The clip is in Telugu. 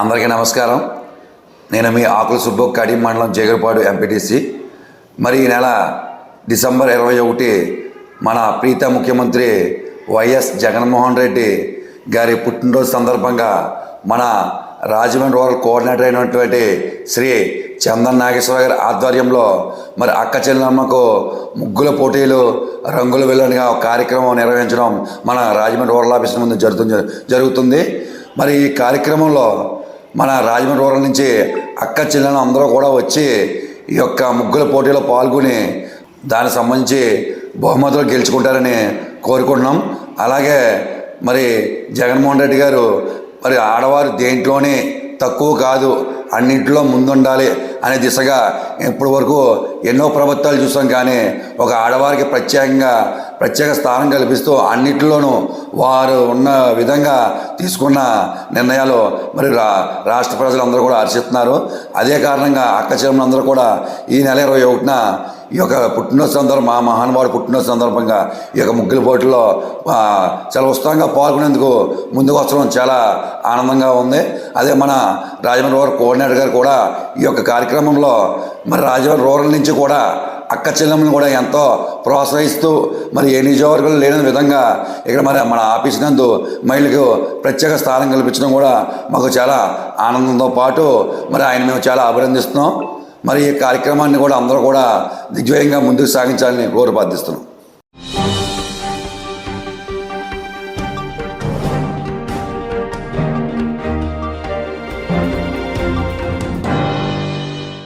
అందరికీ నమస్కారం. నేను మీ ఆకుల సుబ్బు కడి మండలం జగరపాడు ఎంపీటీసీ మరి ఈ నెల డిసెంబర్ ఇరవై ఒకటి మన ప్రీత ముఖ్యమంత్రి వైఎస్ జగన్మోహన్ రెడ్డి గారి పుట్టినరోజు సందర్భంగా మన రాజమండ్రి రూరల్ కోఆర్డినేటర్ అయినటువంటి శ్రీ చందన్ నాగేశ్వర గారి ఆధ్వర్యంలో మరి అక్క చెల్లెమ్మకు ముగ్గుల పోటీలు రంగులు వెళ్ళనిగా ఒక కార్యక్రమం నిర్వహించడం మన రాజమండ్రి రూరల్ ఆఫీస్ ముందు జరుగుతుంది. జరుగుతుంది. మరి ఈ కార్యక్రమంలో మన రాజమండ్రి రూరల్ నుంచి అక్క చెల్లెలు అందరూ కూడా వచ్చి ఈ యొక్క ముగ్గుల పోటీలో పాల్గొని దానికి సంబంధించి బహుమతులు గెలుచుకుంటారని కోరుకుంటున్నాం. అలాగే మరి జగన్మోహన్ రెడ్డి గారు మరి ఆడవారు దేంట్లోనే తక్కువ కాదు అన్నింటిలో ముందుండాలి అనే దిశగా ఇప్పటి వరకు ఎన్నో ప్రభుత్వాలు చూసాం కానీ ఒక ఆడవారికి ప్రత్యేకంగా ప్రత్యేక స్థానం కల్పిస్తూ అన్నింటిలోనూ వారు ఉన్న విధంగా తీసుకున్న నిర్ణయాలు మరి రా రాష్ట్ర ప్రజలందరూ కూడా హర్షిస్తున్నారు. అదే కారణంగా అక్క చెల్లెలందరూ కూడా ఈ నెల ఇరవై ఒకటిన ఈ యొక్క పుట్టిన సందర్భం మా మహానుభావుడు పుట్టిన సందర్భంగా ఈ యొక్క ముగ్గుల పోటీలో చాలా ఉత్సాహంగా పాల్గొనేందుకు ముందుకు వస్తడం చాలా ఆనందంగా ఉంది. అదే మన రాజమండ్రి రూరల్ కోఆర్డినేటర్ గారు కూడా ఈ యొక్క కార్యక్రమంలో మరి రాజమండ్రి రూరల్ నుంచి కూడా అక్క చెల్లెమ్మని కూడా ఎంతో ప్రోత్సహిస్తూ మరి ఏ నియోజకవర్గంలో లేని విధంగా ఇక్కడ మరి మన ఆఫీస్ నందు మహిళలకు ప్రత్యేక స్థానం కల్పించడం కూడా మాకు చాలా ఆనందంతో పాటు మరి ఆయన మేము చాలా అభినందిస్తున్నాం. మరి ఈ కార్యక్రమాన్ని కూడా అందరూ కూడా దిగ్విజయంగా ముందుకు సాగించాలని కోరు బాధిస్తున్నాం